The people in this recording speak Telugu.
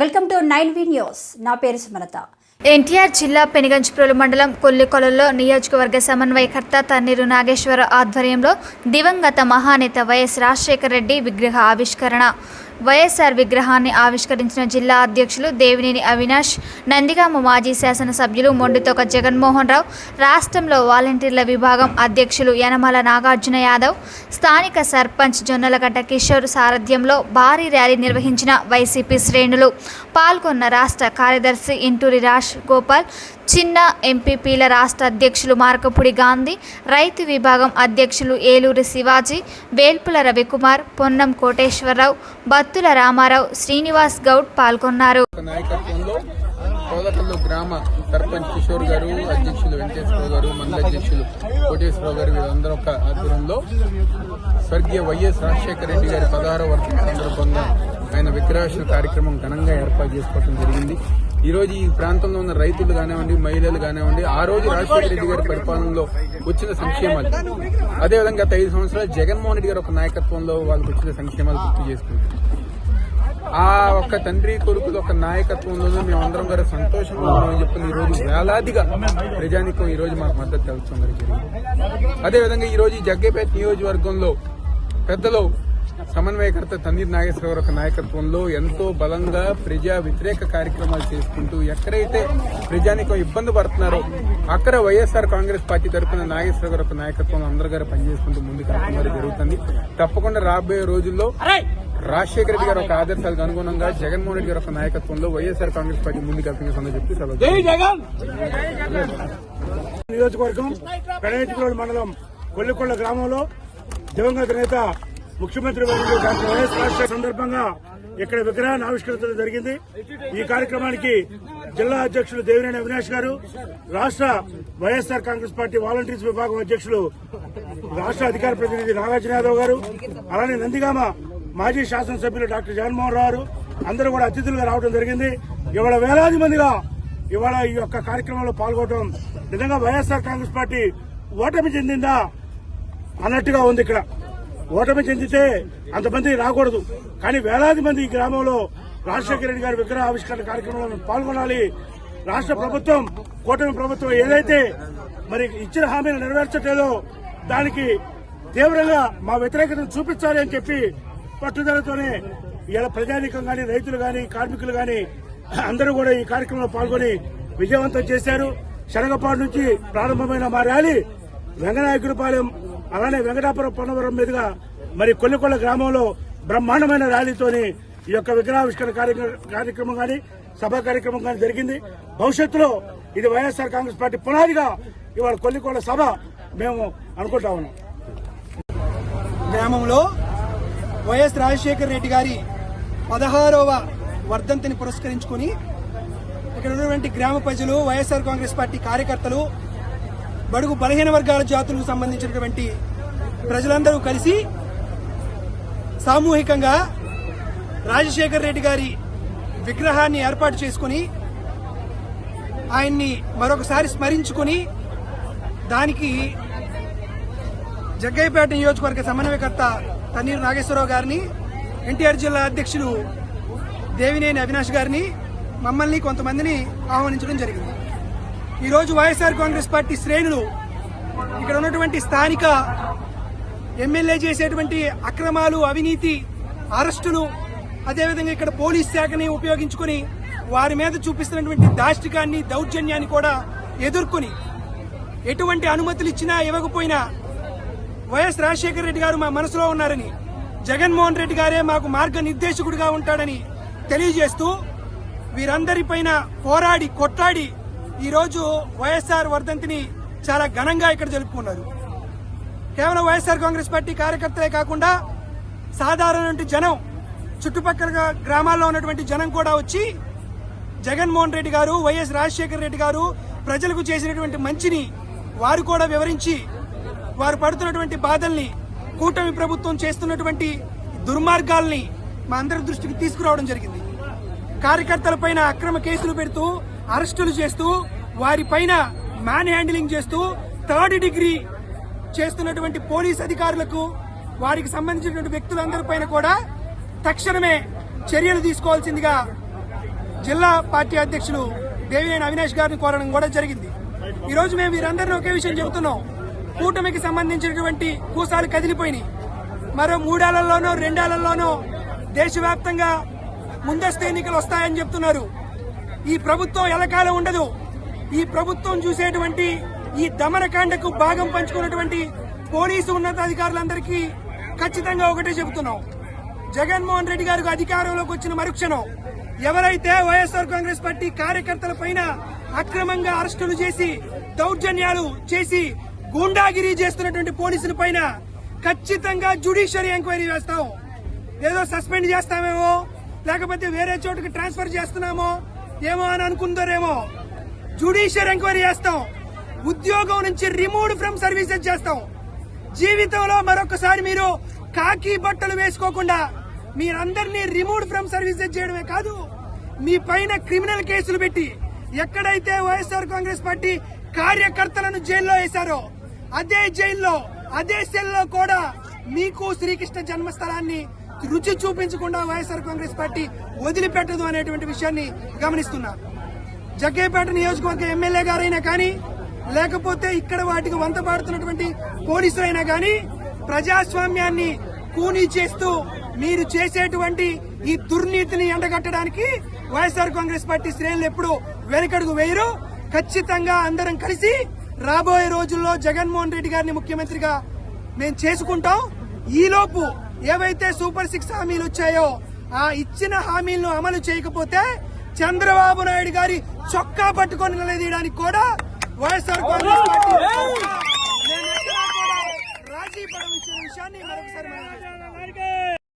Welcome to nine V news. నా పేరు సుమలత. ఎన్టీఆర్ జిల్లా పెనుగంచిప్రోలు మండలం కొల్లికొలలో నియోజకవర్గ సమన్వయకర్త తన్నీరు నాగేశ్వర ఆధ్వర్యంలో దివంగత మహానేత వైఎస్ రాజశేఖర రెడ్డి విగ్రహ ఆవిష్కరణ. వైఎస్ఆర్ విగ్రహాన్ని ఆవిష్కరించిన జిల్లా అధ్యక్షులు దేవినేని అవినాష్ నందిగామ మాజీ శాసనసభ్యులు మొండితోక జగన్మోహన్ రావు రాష్ట్రంలో వాలంటీర్ల విభాగం అధ్యక్షులు యనమల నాగార్జున యాదవ్ స్థానిక సర్పంచ్ జొన్నలగడ్డ కిషోర్ సారథ్యంలో భారీ ర్యాలీ నిర్వహించిన వైసీపీ శ్రేణులు పాల్గొన్న రాష్ట్ర కార్యదర్శి ఇంటూరి రాజ్ గోపాల్ చిన్న ఎంపీపీల రాష్ట్ర అధ్యక్షులు మార్కపుడి గాంధీ రైతు విభాగం అధ్యక్షులు ఏలూరి శివాజీ వేల్పుల రవికుమార్ పొన్నం కోటేశ్వరరావు బత్తుల రామారావు శ్రీనివాస్ గౌడ్ పాల్గొన్నారు. కోదకల్లు గ్రామ సర్పంచ్ కిషోర్ గారు అధ్యక్షులు వెంకటేశ్వరరావు గారు మండల అధ్యక్షులు కోటేశ్వరరావు గారు వీరందరూ ఒక ఆధ్వర్యంలో స్వర్గీయ వైఎస్ రాజశేఖర రెడ్డి గారి పదహారవ వర్షం సందర్భంగా ఆయన విగ్రహావిష్కరణ కార్యక్రమం ఘనంగా ఏర్పాటు చేసుకోవడం జరిగింది. ఈ రోజు ఈ ప్రాంతంలో ఉన్న రైతులు కానివ్వండి మహిళలు కానివ్వండి ఆ రోజు రాజశేఖర రెడ్డి గారి పరిపాలనలో వచ్చిన సంక్షేమాలు. అదేవిధంగా గత ఐదు సంవత్సరాలు జగన్మోహన్ రెడ్డి గారి ఒక నాయకత్వంలో వాళ్ళకి వచ్చిన సంక్షేమాలు గుర్తు చేసుకుంటారు ఆ ఒక్క తండ్రి కొడుకులు ఒక నాయకత్వంలోనూ మేమందరం గారు సంతోషంగా ఉన్నామని చెప్పిన ఈ రోజు వేలాదిగా ప్రజానికం ఈ రోజు మాకు మద్దతు తెలుస్తుంది జరిగింది అదేవిధంగా ఈ రోజు జగ్గేపేట నియోజకవర్గంలో పెద్దలు సమన్వయకర్త తన్నీర్ నాగేశ్వరరావు ఒక నాయకత్వంలో ఎంతో బలంగా ప్రజా వ్యతిరేక కార్యక్రమాలు చేసుకుంటూ ఎక్కడైతే ప్రజానికం ఇబ్బంది పడుతున్నారో అక్కడ వైఎస్ఆర్ కాంగ్రెస్ పార్టీ తరఫున నాగేశ్వర గారు ఒక నాయకత్వంలో అందరు గారు పనిచేసుకుంటూ ముందుకు జరుగుతుంది. తప్పకుండా రాబోయే రోజుల్లో రాజశేఖర రెడ్డి గారు ఒక ఆదర్శాలకు అనుగుణంగా జగన్మోహన్ రెడ్డి గారు ఒక నాయకత్వంలో వైఎస్ఆర్ కాంగ్రెస్ పార్టీ ముందుకు వెళ్తుందని చెప్పి నియోజకవర్గం గణేటిపురం మండలం కొల్లికొండ గ్రామంలో దివంగత నేత ముఖ్యమంత్రి వర్యులు డాక్టర్ వైఎస్ రాజశేఖర సందర్భంగా ఇక్కడ విగ్రహాన్ని ఆవిష్కరించడం జరిగింది. ఈ కార్యక్రమానికి జిల్లా అధ్యక్షులు దేవినేని అవినాష్ గారు రాష్ట్ర వైఎస్ఆర్ కాంగ్రెస్ పార్టీ వాలంటీర్స్ విభాగం అధ్యక్షులు రాష్ట్ర అధికార ప్రతినిధి నాగార్జున యాదవ్ గారు అలానే నందిగామ మాజీ శాసనసభ్యులు డాక్టర్ జగన్మోహన్ రావు గారు అందరూ కూడా అతిథులుగా రావడం జరిగింది. ఇవాళ వేలాది మందిగా ఇవాళ ఈ యొక్క కార్యక్రమంలో పాల్గొనడం నిజంగా వైఎస్ఆర్ కాంగ్రెస్ పార్టీ ఓటమి చెందిందా అన్నట్టుగా ఉంది ఇక్కడ. ఓటమి చెందితే అంతమంది రాకూడదు. కానీ వేలాది మంది ఈ గ్రామంలో రాజశేఖర రెడ్డి గారి విగ్రహ ఆవిష్కరణ కార్యక్రమంలో పాల్గొనాలి. రాష్ట్ర ప్రభుత్వం కూటమి ప్రభుత్వం ఏదైతే మరి ఇచ్చిన హామీలు నెరవేర్చట్లేదో దానికి తీవ్రంగా మా వ్యతిరేకతను చూపించాలి అని చెప్పి పట్టుదలతోనే ఇలా ప్రజానీకం కానీ రైతులు కానీ కార్మికులు కానీ అందరూ కూడా ఈ కార్యక్రమంలో పాల్గొని విజయవంతం చేశారు. శనగపాడు నుంచి ప్రారంభమైన మా ర్యాలీ వెంగనాయకుడిపాలెం అలానే వెంకటాపురం పొన్నవరం మీదుగా మరి కొల్లికొల్ల గ్రామంలో బ్రహ్మాండమైన ర్యాలీతోని ఈ యొక్క విగ్రహావిష్కరణ కార్యక్రమం గాని సభా కార్యక్రమం గాని జరిగింది. భవిష్యత్తులో ఇది వైఎస్ఆర్ కాంగ్రెస్ పార్టీ పునాదిగా ఇవాళ కొల్లికొల్ల సభ మేము అనుకుంటా ఉన్నాం. గ్రామంలో వైఎస్ రాజశేఖర రెడ్డి గారి పదహారవ వర్ధంతిని పురస్కరించుకుని ఇక్కడ ఉన్నటువంటి గ్రామ ప్రజలు వైఎస్ఆర్ కాంగ్రెస్ పార్టీ కార్యకర్తలు బడుగు బలహీన వర్గాల జాతులకు సంబంధించినటువంటి ప్రజలందరూ కలిసి సామూహికంగా రాజశేఖర్ రెడ్డి గారి విగ్రహాన్ని ఏర్పాటు చేసుకుని ఆయన్ని మరొకసారి స్మరించుకుని దానికి జగ్గయ్యపేట నియోజకవర్గ సమన్వయకర్త తన్నీరు నాగేశ్వరరావు గారిని ఎన్టీఆర్ జిల్లా అధ్యక్షులు దేవినేని అవినాష్ గారిని మమ్మల్ని కొంతమందిని ఆహ్వానించడం జరిగింది. ఈరోజు వైఎస్ఆర్ కాంగ్రెస్ పార్టీ శ్రేణులు ఇక్కడ ఉన్నటువంటి స్థానిక ఎమ్మెల్యే చేసేటువంటి అక్రమాలు అవినీతి అరెస్టులు అదేవిధంగా ఇక్కడ పోలీస్ శాఖని ఉపయోగించుకుని వారి మీద చూపిస్తున్నటువంటి దాష్టికాన్ని దౌర్జన్యాన్ని కూడా ఎదుర్కొని ఎటువంటి అనుమతులు ఇచ్చినా ఇవ్వకపోయినా వైఎస్ రాజశేఖర రెడ్డి గారు మా మనసులో ఉన్నారని జగన్మోహన్ రెడ్డి గారే మాకు మార్గనిర్దేశకుడిగా ఉంటాడని తెలియజేస్తూ వీరందరిపైన పోరాడి కొట్లాడి ఈరోజు వైఎస్ఆర్ వర్ధంతిని చాలా ఘనంగా ఇక్కడ జరుపుకున్నారు. కేవలం వైఎస్ఆర్ కాంగ్రెస్ పార్టీ కార్యకర్తలే కాకుండా సాధారణ జనం చుట్టుపక్కల గ్రామాల్లో ఉన్నటువంటి జనం కూడా వచ్చి జగన్మోహన్ రెడ్డి గారు వైఎస్ రాజశేఖర రెడ్డి గారు ప్రజలకు చేసినటువంటి మంచిని వారు కూడా వివరించి వారు పడుతున్నటువంటి బాధల్ని కూటమి ప్రభుత్వం చేస్తున్నటువంటి దుర్మార్గాల్ని మా అందరి దృష్టికి తీసుకురావడం జరిగింది. కార్యకర్తలపైన అక్రమ కేసులు పెడుతూ అరెస్టులు చేస్తూ వారిపైన మ్యాన్ హ్యాండిలింగ్ చేస్తూ థర్డ్ డిగ్రీ చేస్తున్నటువంటి పోలీస్ అధికారులకు వారికి సంబంధించినటువంటి వ్యక్తులందరిపైన కూడా తక్షణమే చర్యలు తీసుకోవాల్సిందిగా జిల్లా పార్టీ అధ్యక్షులు దేవినేని అవినాష్ గారిని కోరడం కూడా జరిగింది. ఈ రోజు మేము వీరందరినీ ఒకే విషయం చెబుతున్నాం. కూటమికి సంబంధించినటువంటి కూసాలు కదిలిపోయినాయి. మరో మూడేళ్ళలోనో రెండేళ్ళలోనో దేశవ్యాప్తంగా ముందస్తు ఎన్నికలు వస్తాయని చెప్తున్నారు. ఈ ప్రభుత్వం ఎలకాలం ఉండదు. ఈ ప్రభుత్వం చూసేటువంటి ఈ దమనకాండకు భాగం పంచుకున్నటువంటి పోలీసు ఉన్నతాధికారులందరికీ ఖచ్చితంగా ఒకటే చెబుతున్నాం. జగన్మోహన్ రెడ్డి గారికి అధికారంలోకి వచ్చిన మరుక్షణం ఎవరైతే వైఎస్ఆర్ కాంగ్రెస్ పార్టీ కార్యకర్తల పైన అక్రమంగా అరెస్టులు చేసి దౌర్జన్యాలు చేసి గూండాగిరి చేస్తున్నటువంటి పోలీసుల పైన ఖచ్చితంగా జ్యుడిషియరీ ఎంక్వైరీ వేస్తాం. ఏదో సస్పెండ్ చేస్తామేమో లేకపోతే వేరే చోటుకి ట్రాన్స్ఫర్ చేస్తున్నామో ఏమో అని అనుకుంటారేమో జుడిషియర్ ఎంక్వైరీ చేస్తాం. ఉద్యోగం నుంచి రిమూవ్ ఫ్రమ్ సర్వీసెస్ చేస్తాం. జీవితంలో మరొకసారి మీరు కాకి బట్టలు వేసుకోకుండా మీరందరినీ రిమూవ్ ఫ్రమ్ సర్వీసెస్ చేయడమే కాదు మీ పైన క్రిమినల్ కేసులు పెట్టి ఎక్కడైతే వైఎస్ఆర్ కాంగ్రెస్ పార్టీ కార్యకర్తలను జైల్లో వేశారో అదే జైల్లో అదే సెల్లో కూడా మీకు శ్రీకృష్ణ జన్మస్థలాన్ని రుచి చూపించకుండా వైఎస్ఆర్ కాంగ్రెస్ పార్టీ వదిలిపెట్టదు అనేటువంటి విషయాన్ని గమనిస్తున్నా. జగ్గేపేట నియోజకవర్గ ఎమ్మెల్యే గారైనా కానీ లేకపోతే ఇక్కడ వాటికి వంత పాడుతున్నటువంటి పోలీసులైనా కానీ ప్రజాస్వామ్యాన్ని కూనీ చేస్తూ మీరు చేసేటువంటి ఈ దుర్నీతిని ఎండగట్టడానికి వైఎస్ఆర్ కాంగ్రెస్ పార్టీ శ్రేణులు ఎప్పుడు వెనకడుగు వేయరు. ఖచ్చితంగా అందరం కలిసి రాబోయే రోజుల్లో జగన్మోహన్ రెడ్డి గారిని ముఖ్యమంత్రిగా మేము చేసుకుంటాం. ఈలోపు ఏవైతే సూపర్ సిక్స్ హామీలు వచ్చాయో ఆ ఇచ్చిన హామీలను అమలు చేయకపోతే చంద్రబాబు నాయుడు గారి చొక్కా పట్టుకొని నిలదీయడానికి కూడా వైఎస్ఆర్ కాంగ్రెస్ పార్టీ రాజీ పడవలసిన విషయాన్ని మరొకసారి